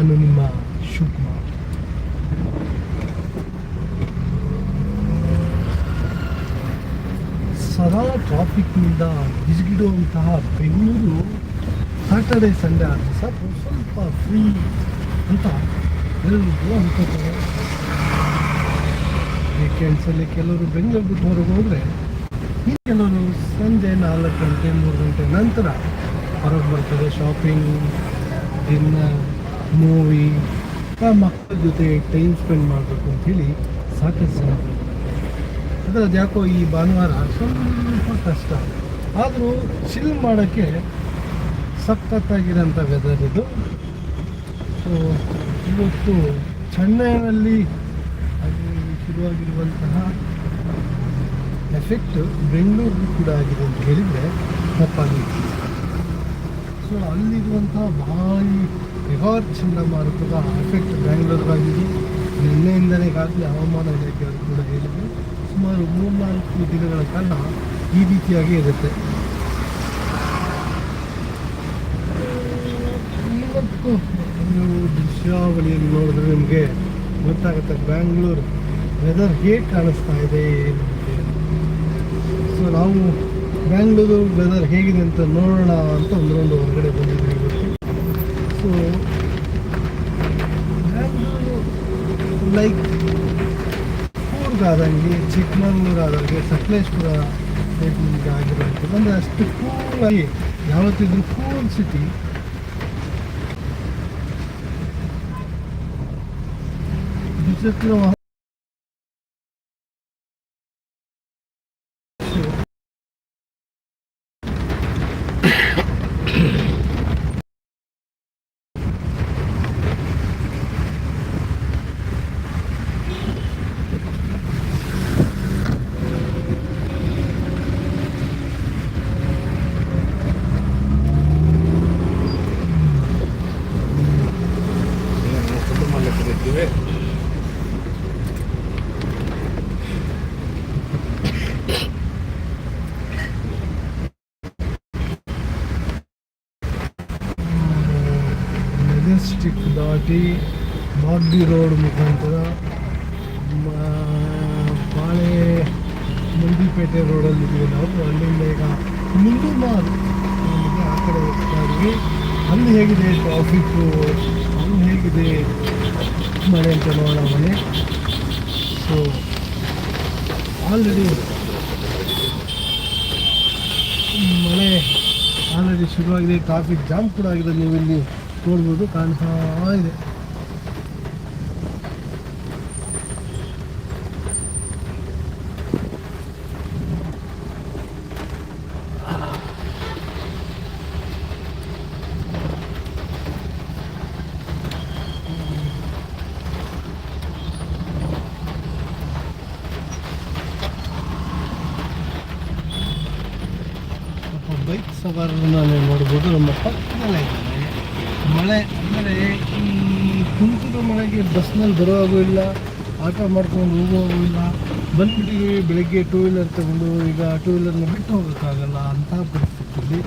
ನಾನು ನಿಮ್ಮ ಶಿವಕುಮಾರ್. ಸದಾ ಟ್ರಾಫಿಕ್ನಿಂದ ಬಿಸಿಗಿಡುವಂತಹ ಬೆಂಗಳೂರು ಸಾಟರ್ಡೆ ಸಂಡೇ ಆದರೆ ಸರ್ ಸ್ವಲ್ಪ ಫ್ರೀ ಅಂತ ಹೇಳಿದ್ರು ಅನ್ಕೋತಾರೆ ವೀಕೆಂಡ್ಸಲ್ಲಿ ಕೆಲವರು ಬೆಂಗಳೂರು ಬಿಟ್ಟು ಹೊರಗೆ ಹೋದರೆ ಕೆಲವರು ಸಂಜೆ ನಾಲ್ಕು ಗಂಟೆ, ಮೂರು ಗಂಟೆ ನಂತರ ಹೊರಗೆ ಬರ್ತಾರೆ ಶಾಪಿಂಗ್ ಡಿನ್ನರ್ ಮೂವಿ ಮಕ್ಕಳ ಜೊತೆ ಟೈಮ್ ಸ್ಪೆಂಡ್ ಮಾಡಬೇಕು ಅಂಥೇಳಿ ಸಾಕಷ್ಟು ಜನ ಯಾಕೋ ಈ ಭಾನುವಾರ ಸ್ವಲ್ಪ ಕಷ್ಟ. ಆದರೂ ಚಿಲ್ ಮಾಡೋಕ್ಕೆ ಸಖತ್ತಾಗಿರೋಂಥ ವೆದರ್ ಇದು. ಸೊ ಇವತ್ತು ಚೆನ್ನೈನಲ್ಲಿ ಅಲ್ಲಿ ಶುರುವಾಗಿರುವಂತಹ ಎಫೆಕ್ಟ್ ಬೆಂಗಳೂರು ಕೂಡ ಆಗಿದೆ ಅಂತ ಹೇಳಿದರೆ ತಪ್ಪಾಗಿತ್ತು ಸೊ ಅಲ್ಲಿರುವಂತಹ ಭಾರಿ ರಿವಾರ್ ಚಂಡಮಾರುತದ ಎಫೆಕ್ಟ್ ಬೆಂಗಳೂರಿಗಾಗಿದೆ ನಿನ್ನೆಯಿಂದಲೇ ಈಗಾಗಲೇ ಹವಾಮಾನ ಇಲಾಖೆಯವರು ಕೂಡ ಹೇಳಿದ್ರು ಸುಮಾರು ಮೂರ್ನಾಲ್ಕು ದಿನಗಳ ಕಾಲ ಈ ರೀತಿಯಾಗಿ ಇರುತ್ತೆ. ದೃಶ್ಯಾವಳಿಯಲ್ಲಿ ನೋಡಿದ್ರೆ ನಿಮಗೆ ಗೊತ್ತಾಗುತ್ತೆ ಬ್ಯಾಂಗ್ಳೂರು ವೆದರ್ ಹೇಗೆ ಕಾಣಿಸ್ತಾ ಇದೆ ಸೊ ನಾವು ಬ್ಯಾಂಗ್ಳೂರು ವೆದರ್ ಹೇಗಿದೆ ಅಂತ ನೋಡೋಣ ಅಂತ ಒಂದರೊಂದು ಹೊರಗಡೆ ಬಂದಿದ್ದೀವಿ. ಸೊ ಬ್ಯಾಂಗ್ಳೂರು ಲೈಕ್ ಕೂರ್ಗಾದಂಗೆ ಚಿಕ್ಕಮಗಳೂರಾದಂಗೆ ಸಕಲೇಶ್ಪುರ ಆಗಿರುವಂಥದ್ದು ಅಂದರೆ ಅಷ್ಟು ಕೂಲಾಗಿ ಯಾವತ್ತಿದ್ರೂ ಕೂಲ್ ಸಿಟಿ ದ್ವಿಚಕ್ರ ವಾಹನ ಮೆಜೆಸ್ಟಿಕ್ ದಾಟಿ ಬಾಗ್ಡಿ ರೋಡ್ ಮುಖಾಂತರ ಬಾಳೆ ಮುಂಡಿಪೇಟೆ ರೋಡಲ್ಲಿ ಇದ್ದೀವಿ ನಾವು. ಅಲ್ಲಿಂದ ಈಗ ಮುಂದುಮಾರ್ ಆ ಕಡೆ ಹೋಗ್ತಾ ಇದ್ವಿ ಅಲ್ಲಿ ಹೇಗಿದೆ ಟ್ರಾಫಿಕ್ಕು ಅಲ್ಲಿ ಹೇಗಿದೆ ಮಳೆ ಅಂತ ನೋಡೋಣ ಮನೆ ಸೊ ಆಲ್ರೆಡಿ ಮಳೆ ಆಲ್ರೆಡಿ ಶುರುವಾಗಿದೆ. ಟ್ರಾಫಿಕ್ ಜಾಮ್ ಕೂಡ ಆಗಿದೆ ನೀವಿಲ್ಲಿ. ನೋಡ್ಬೋದು ಕಾಣ್ತಾ ಇದೆ ಸ್ವಲ್ಪ ಬೈಕ್ ಸವಾರರನ್ನ ನೀವು ನೋಡ್ಬೋದು ನಮ್ಮ ಪಕ್ಕದಲ್ಲೇ ಇದ್ದಾರೆ ಮಳೆ ಅಂದರೆ ಈ ತುಂತುರು ಮಳೆಗೆ ಬಸ್ನಲ್ಲಿ ಬರೋವಾಗೂ ಇಲ್ಲ, ಆಟೋ ಮಾಡ್ಕೊಂಡು ಹೋಗುವಾಗೂ ಇಲ್ಲ ಬಂದ್ಬಿಟ್ಟಿವಿ ಬೆಳಗ್ಗೆ ಟೂ ವೀಲರ್ ತಗೊಂಡು ಈಗ ಟೂ ವೀಲರ್ನ ಬಿಟ್ಟು ಹೋಗೋಕ್ಕಾಗಲ್ಲ ಅಂತ ಪರಿಸ್ಥಿತಿಯಲ್ಲಿ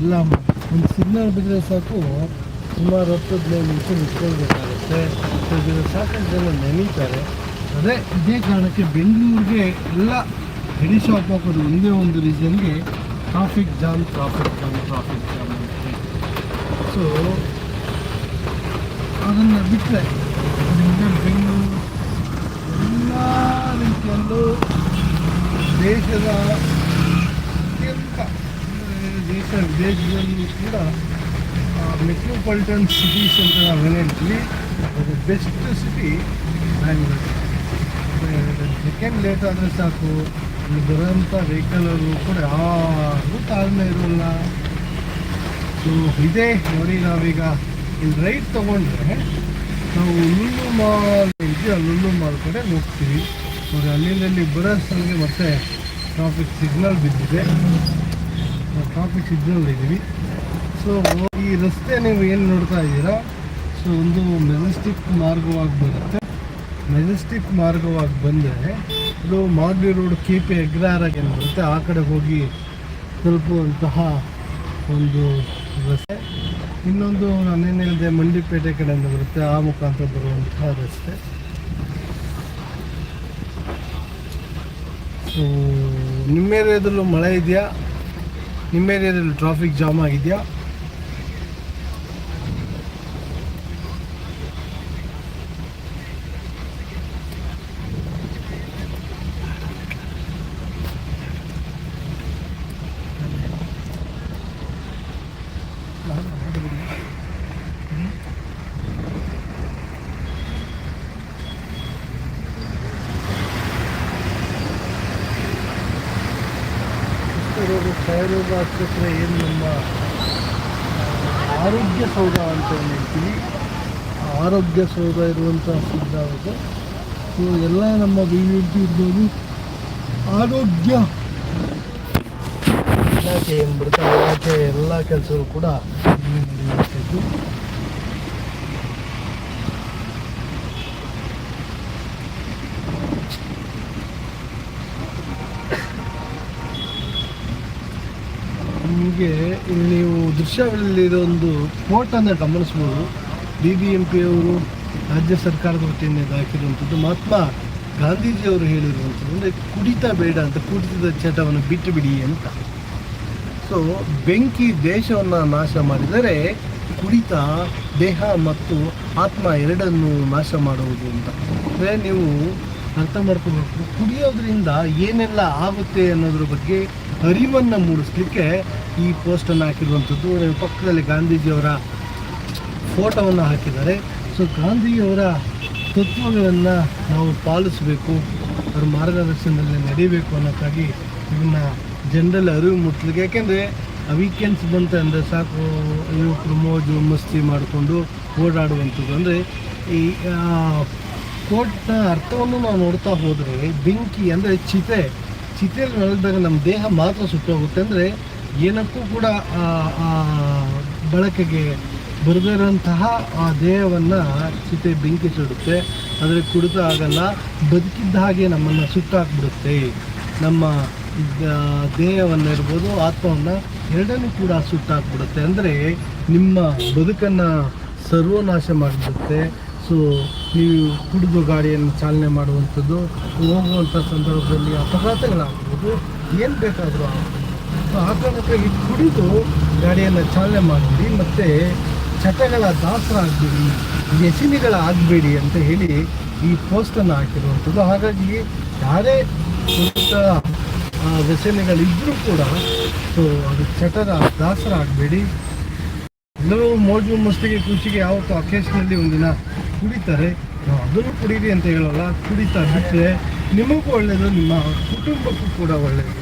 ಎಲ್ಲ ಒಂದು ಸಿಗ್ನಲ್ ಬಿದ್ದರೆ ಸಾಕು, ಸುಮಾರು ಹತ್ತು ಹದಿನೈದು ನಿಮಿಷ ನಿಂತ್ಕೊಳ್ಬೇಕಾಗುತ್ತೆ. ಸಾಕಷ್ಟು ಜನ ನೆನೀತಾರೆ. ಅದೇ ಇದೇ ಕಾರಣಕ್ಕೆ ಬೆಂಗಳೂರಿಗೆ ಎಲ್ಲ ಹೆಡಿ ಶಾಪ್ ಒಂದೇ ಒಂದು ರೀಸನ್ಗೆ traffic jam traffic jam traffic jam so ಅದನ್ನು ಬಿಟ್ಟರೆ ನಿಮಗೆ ಬೆಂಗಳೂರು ಎಲ್ಲ ರೀತಿಯಲ್ಲೂ ದೇಶದ ಅತ್ಯಂತ ದೇಶ ವಿದೇಶದಲ್ಲಿ ಕೂಡ ಮೆಟ್ರೋಪಾಲಿಟನ್ ಸಿಟೀಸ್ ಅಂತ ನಾವು ಏನು ಅದು best city Bangalore second late ಆದರೆ ಸಾಕು ಇಲ್ಲಿ ಬರೋಂಥ ವೆಹಿಕಲರು ಕೂಡ ಯಾರಿಗೂ ತಾಳ್ಮೆ ಇರೋಲ್ಲ. ಸೊ ಇದೇ ನೋಡಿ ನಾವೀಗ. ಇಲ್ಲಿ ರೈಟ್ ತೊಗೊಂಡ್ರೆ ನಾವು ಲುಲ್ಲು ಮಾಲ್ ಇದೆಯಾ ಲುಲ್ಲು ಮಾಲ್ ಕಡೆ ಹೋಗ್ತೀವಿ. ನೋಡಿ ಅಲ್ಲಿಂದ ಅಲ್ಲಿ ಬರೋ ಸ್ಥಳಕ್ಕೆ ಮತ್ತೆ ಟ್ರಾಫಿಕ್ ಸಿಗ್ನಲ್ ಬಿದ್ದಿದೆ. ಟ್ರಾಫಿಕ್ ಸಿಗ್ನಲ್ ಇದ್ದೀವಿ. ಸೊ ಈ ರಸ್ತೆ ನೀವು ಏನು ನೋಡ್ತಾ ಇದ್ದೀರಾ? ಸೊ ಒಂದು ಮೆಜೆಸ್ಟಿಕ್ ಮಾರ್ಗವಾಗಿ ಬರುತ್ತೆ. ಮೆಜೆಸ್ಟಿಕ್ ಮಾರ್ಗವಾಗಿ ಬಂದರೆ ಇದು ಮಾಗಡಿ ರೋಡ್ ಕೆ ಪಿ ಏನು ಬರುತ್ತೆ? ಆ ಕಡೆ ಹೋಗಿ ತಲುಪುವಂತಹ ಒಂದು ರಸ್ತೆ ಇನ್ನೊಂದು ನಾನೇನು ಹೇಳಿದೆ, ಮಂಡಿಪೇಟೆ ಕಡೆಯಿಂದ ಬರುತ್ತೆ. ಆ ಮುಖಾಂತರ ಬರುವಂತಹ ರಸ್ತೆ. ಸೊ ನಿಮ್ಮ ಏರಿಯಾದಲ್ಲೂ ಮಳೆ ಇದೆಯಾ? ನಿಮ್ಮ ಏರಿಯಾದಲ್ಲಿ ಟ್ರಾಫಿಕ್ ಜಾಮ್ ಆಗಿದೆಯಾ? ರೋಗ ಕ್ಷಯರೋಗ ಆಸ್ಪತ್ರೆ ಏನು ನಮ್ಮ ಆರೋಗ್ಯ ಸೌಧ ಅಂತ ಹೇಳ್ತೀವಿ. ಆರೋಗ್ಯ ಸೌಧ ಇರುವಂಥ ಸಿದ್ಧ ಸೊ, ಎಲ್ಲ ನಮ್ಮ ಬಿ ವಿ ಪಿ ಇರ್ಬೋದು ಆರೋಗ್ಯ ಇಲಾಖೆ ಏನು ಬಿಡುತ್ತೆ ಇಲಾಖೆ ಎಲ್ಲ ಕೆಲಸಗಳು ಕೂಡ ನಡೆಯುವಂಥದ್ದು ನಿಮಗೆ ಇಲ್ಲಿ ನೀವು ದೃಶ್ಯಗಳಲ್ಲಿರೋ ಒಂದು ಕೋಟನ್ನು ಗಮನಿಸ್ಬೋದು ಬಿ ಬಿ ಎಂ ಪಿಯವರು ರಾಜ್ಯ ಸರ್ಕಾರದ ವತಿಯಿಂದ ಹಾಕಿರುವಂಥದ್ದು ಮಹಾತ್ಮ ಗಾಂಧೀಜಿಯವರು ಹೇಳಿರುವಂಥದ್ದು ಅಂದರೆ ಕುಡಿತ ಬೇಡ ಅಂತ, ಕುಡಿತದ ಚಟವನ್ನು ಬಿಟ್ಟು ಬಿಡಿ ಅಂತ. ಸೊ ಬೆಂಕಿ ದೇಶವನ್ನು ನಾಶ ಮಾಡಿದರೆ ಕುಡಿತ, ದೇಹ ಮತ್ತು ಆತ್ಮ ಎರಡನ್ನು ನಾಶ ಮಾಡುವುದು ಅಂತ. ಅಂದರೆ ನೀವು ಅರ್ಥ ಮಾಡ್ಕೋಬೇಕು. ಕುಡಿಯೋದ್ರಿಂದ ಏನೆಲ್ಲ ಆಗುತ್ತೆ ಅನ್ನೋದ್ರ ಬಗ್ಗೆ ಅರಿವನ್ನು ಮೂಡಿಸ್ಲಿಕ್ಕೆ ಈ ಪೋಸ್ಟನ್ನು ಹಾಕಿರುವಂಥದ್ದು. ಪಕ್ಕದಲ್ಲಿ ಗಾಂಧೀಜಿಯವರ ಫೋಟೋವನ್ನು ಹಾಕಿದ್ದಾರೆ. ಸೊ ಗಾಂಧೀಜಿಯವರ ತತ್ವಗಳನ್ನು ನಾವು ಪಾಲಿಸಬೇಕು, ಅವ್ರ ಮಾರ್ಗದರ್ಶನದಲ್ಲಿ ನಡೀಬೇಕು ಅನ್ನೋಕ್ಕಾಗಿ ಇದನ್ನು ಜನರಲ್ಲಿ ಅರಿವು ಮುಟ್ಲಿಕ್ಕೆ ಯಾಕೆಂದರೆ ವೀಕೆಂಡ್ಸ್ ಬಂತು ಅಂದರೆ ಸಾಕು, ಯುವಕರು ಮೋಜು, ಮಸ್ತಿ ಮಾಡಿಕೊಂಡು ಓಡಾಡುವಂಥದ್ದು. ಅಂದರೆ ಈ ಕೋಟ್ನ ಅರ್ಥವನ್ನು ನಾವು ನೋಡ್ತಾ ಹೋದರೆ, ಬೆಂಕಿ ಅಂದರೆ ಚಿತೆ. ಚಿತೆಯಲ್ಲಿ ನಡೆದಾಗ ನಮ್ಮ ದೇಹ ಮಾತ್ರ ಸುಟ್ಟೋಗುತ್ತೆ ಅಂದರೆ ಏನಕ್ಕೂ ಕೂಡ ಬಳಕೆಗೆ ಬರದೇ ಇರೋಂತಹ ಆ ದೇಹವನ್ನು ಚಿತೆ ಬೆಂಕಿ ಸುಡುತ್ತೆ ಆದರೆ ಕುಡಿತ ಆಗಲ್ಲ, ಬದುಕಿದ್ದ ಹಾಗೆ ನಮ್ಮನ್ನು ಸುಟ್ಟಾಕ್ಬಿಡುತ್ತೆ. ನಮ್ಮ ದೇಹವನ್ನ ದೇಹವನ್ನು ಇರ್ಬೋದು ಆತ್ಮವನ್ನು ಎರಡನ್ನೂ ಕೂಡ ಸುಟ್ಟಾಕ್ಬಿಡುತ್ತೆ. ಅಂದರೆ ನಿಮ್ಮ ಬದುಕನ್ನು ಸರ್ವನಾಶ ಮಾಡಿಬಿಡುತ್ತೆ. ಸೊ ನೀವು ಕುಡಿದು ಗಾಡಿಯನ್ನು ಚಾಲನೆ ಮಾಡುವಂಥದ್ದು ಹೋಗುವಂಥ ಸಂದರ್ಭದಲ್ಲಿ ಅಪಘಾತಗಳಾಗ್ಬೋದು. ಏನು ಬೇಕಾದರೂ ಸೊ ಆ ಕಾರಣಕ್ಕಾಗಿ ಕುಡಿದು ಗಾಡಿಯನ್ನು ಚಾಲನೆ ಮಾಡಬೇಡಿ ಮತ್ತು ಚಟಗಳ ದಾಸರಾಗಬೇಡಿ ವ್ಯಸನಿಗಳಾಗಬೇಡಿ ಅಂತ ಹೇಳಿ ಈ ಪೋಸ್ಟನ್ನು ಹಾಕಿರುವಂಥದ್ದು. ಹಾಗಾಗಿ ಯಾರೇ ವ್ಯಸನಿಗಳಿದ್ದರೂ ಕೂಡ, ಸೊ, ಅದು ಚಟದ ದಾಸರಾಗಬೇಡಿ ಎಲ್ಲರೂ ಮೋಜು ಮಸ್ತಿಗೆ ಖುಷಿಗೆ ಯಾವತ್ತೂ ಅಕೇಶನಲ್ಲಿ ಒಂದಿನ ಕುಡಿತಾರೆ. ನಾವು ಅದನ್ನು ಕುಡೀರಿ ಅಂತ ಹೇಳಲ್ಲ ಕುಡಿತಾ ಬಿಟ್ಟರೆ ನಿಮಗೂ ಒಳ್ಳೆಯದು ನಿಮ್ಮ ಕುಟುಂಬಕ್ಕೂ ಕೂಡ ಒಳ್ಳೆಯದು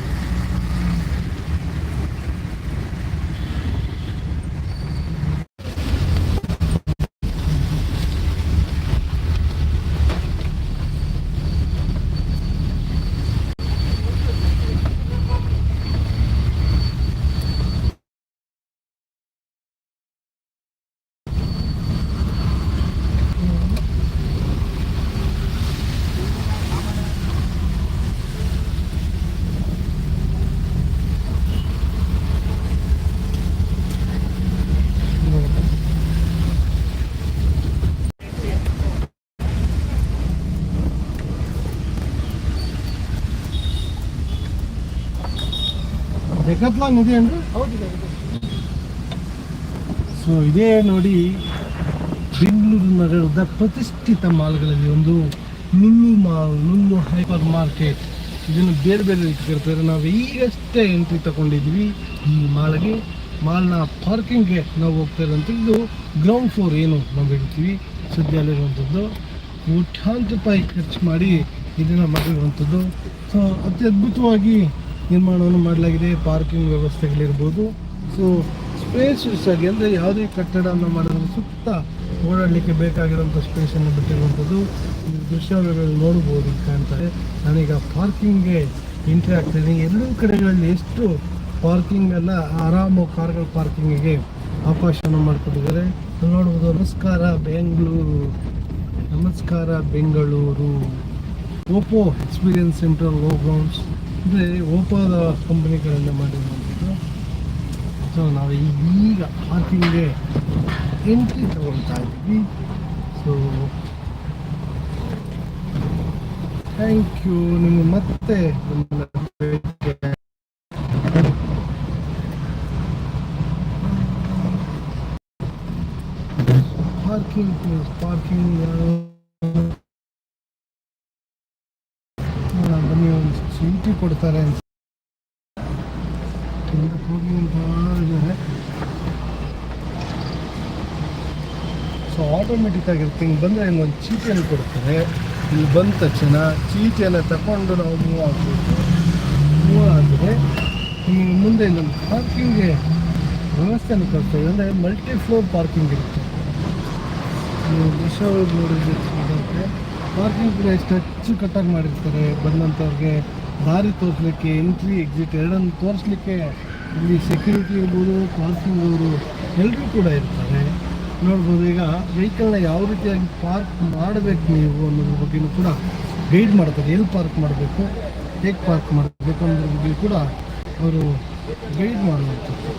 ಡೆಕತ್ಲಾನ್ ಇದೆ ಅಂದ್ರೆ ಸೊ ಇದೇ ನೋಡಿ ಬೆಂಗಳೂರು ನಗರದ ಪ್ರತಿಷ್ಠಿತ ಮಾಲ್ಗಳಲ್ಲಿ ಒಂದು ನುಲ್ಲು ಮಾಲ್, ನುಣ್ಣು ಹೈಪರ್ ಮಾರ್ಕೆಟ್. ಇದನ್ನು ಬೇರೆ ಬೇರೆ ರೀತಿ ಕರ್ತಾರೆ ನಾವು ಈಗಷ್ಟೇ ಎಂಟ್ರಿ ತಗೊಂಡಿದ್ವಿ ಈ ಮಾಲ್ಗೆ, ಮಾಲ್ನ ಪಾರ್ಕಿಂಗ್ಗೆ ನಾವು ಹೋಗ್ತಾ ಇದು ಗ್ರೌಂಡ್ ಫ್ಲೋರ್ ಏನು ನಾವು ಹೇಳ್ತೀವಿ. ಸದ್ಯ ಅಲ್ಲಿರುವಂಥದ್ದು. ಕೋಟ್ಯಾಂತರ ರೂಪಾಯಿ ಖರ್ಚು ಮಾಡಿ ಇದನ್ನು ಮಾಡಿರುವಂಥದ್ದು. ಸೊ ಅತ್ಯದ್ಭುತವಾಗಿ ನಿರ್ಮಾಣವನ್ನು ಮಾಡಲಾಗಿದೆ ಪಾರ್ಕಿಂಗ್ ವ್ಯವಸ್ಥೆಗಳಿರ್ಬೋದು. ಸೊ ಸ್ಪೇಸ್ ಆಗಿ ಅಂದರೆ ಯಾವುದೇ ಕಟ್ಟಡವನ್ನು ಮಾಡಿದ್ರೆ ಸುತ್ತ ಓಡಾಡಲಿಕ್ಕೆ ಬೇಕಾಗಿರುವಂಥ ಸ್ಪೇಸನ್ನು ಬಿಟ್ಟಿರುವಂಥದ್ದು. ಈ ದೃಶ್ಯಾವಳಿಗಳು ನೋಡ್ಬೋದು ಕಾಣ್ತಾರೆ ನಾನೀಗ ಪಾರ್ಕಿಂಗ್ಗೆ ಎಂಟ್ರಿ ಆಗ್ತಾಯಿದ್ದೀನಿ ಎರಡೂ ಕಡೆಗಳಲ್ಲಿ ಎಷ್ಟು ಪಾರ್ಕಿಂಗ್ ಎಲ್ಲ ಆರಾಮು ಕಾರ್ಗಳ ಪಾರ್ಕಿಂಗಿಗೆ ಅವಕಾಶವನ್ನು ಮಾಡಿಕೊಟ್ಟಿದ್ದಾರೆ. ನೋಡ್ಬೋದು. ನಮಸ್ಕಾರ ಬೆಂಗಳೂರು ನಮಸ್ಕಾರ Bengaluru Oppo experience central low grounds ಅಂದರೆ ಓಪೋದ ಕಂಪನಿಗಳಿಂದ ಮಾಡಿರುವಂಥದ್ದು ಸೊ ನಾವು ಈಗ ಪಾರ್ಕಿಂಗ್ಗೆ ಎಂಟ್ರಿ ತಗೊಳ್ತಾ ಇದ್ದೀವಿ. ಸೊ ಥ್ಯಾಂಕ್ ಯು ನಿಮಗೆ ಮತ್ತೆ ಪಾರ್ಕಿಂಗ್ ಪ್ಲೇಸ್ ಪಾರ್ಕಿಂಗ್ ಬನ್ನಿ ಒಂದು ಚೀಟಿ ಕೊಡ್ತಾರೆ ಸೊ ಆಟೋಮೆಟಿಕ್ ಆಗಿರುತ್ತೆ ಹಿಂಗೆ ಬಂದರೆ ಹಿಂಗೆ ಒಂದು ಚೀಟಿಯನ್ನು ಕೊಡ್ತಾರೆ. ಇಲ್ಲಿ ಬಂದ ತಕ್ಷಣ ಚೀಟಿಯನ್ನು ತಗೊಂಡು ನಾವು ಮೂವ್ ಆಗಬೇಕು ಮೂವ್ ಆದರೆ ನಿಮಗೆ ಮುಂದೆ ಇನ್ನೊಂದು ಪಾರ್ಕಿಂಗ್ಗೆ ವ್ಯವಸ್ಥೆಯನ್ನು ಕೊಡ್ತೇವೆ ಅಂದರೆ ಮಲ್ಟಿ ಫ್ಲೋರ್ ಪಾರ್ಕಿಂಗ್ ಇರುತ್ತೆ. ನೀವು ದೃಶ್ಯ ನೋಡಿದ್ರೆ ಪಾರ್ಕಿಂಗ್ ಕೂಡ ಎಷ್ಟು ಅಚ್ಚುಕಟ್ಟಾಗಿ ಮಾಡಿರ್ತಾರೆ. ಬಂದಂಥವ್ರಿಗೆ ದಾರಿ ತೋರಿಸ್ಲಿಕ್ಕೆ ಎಂಟ್ರಿ ಎಕ್ಸಿಟ್ ಎರಡನ್ನು ತೋರಿಸ್ಲಿಕ್ಕೆ ಇಲ್ಲಿ ಸೆಕ್ಯೂರಿಟಿ ಇರ್ಬೋದು ಪಾರ್ಕಿಂಗ್ ಅವರು ಎಲ್ಲರೂ ಕೂಡ ಇರ್ತಾರೆ ನೋಡ್ಬೋದು, ಈಗ ವೆಹಿಕಲ್ನ ಯಾವ ರೀತಿಯಾಗಿ ಪಾರ್ಕ್ ಮಾಡಬೇಕು ನೀವು ಅನ್ನೋದ್ರ ಬಗ್ಗೆನೂ ಕೂಡ ಗೈಡ್ ಮಾಡ್ತಾರೆ ಎಲ್ಲಿ ಪಾರ್ಕ್ ಮಾಡಬೇಕು, ಹೇಗೆ ಪಾರ್ಕ್ ಮಾಡಬೇಕು ಅನ್ನೋದ್ರ ಬಗ್ಗೆ ಕೂಡ ಅವರು ಗೈಡ್ ಮಾಡುವಂಥದ್ದು.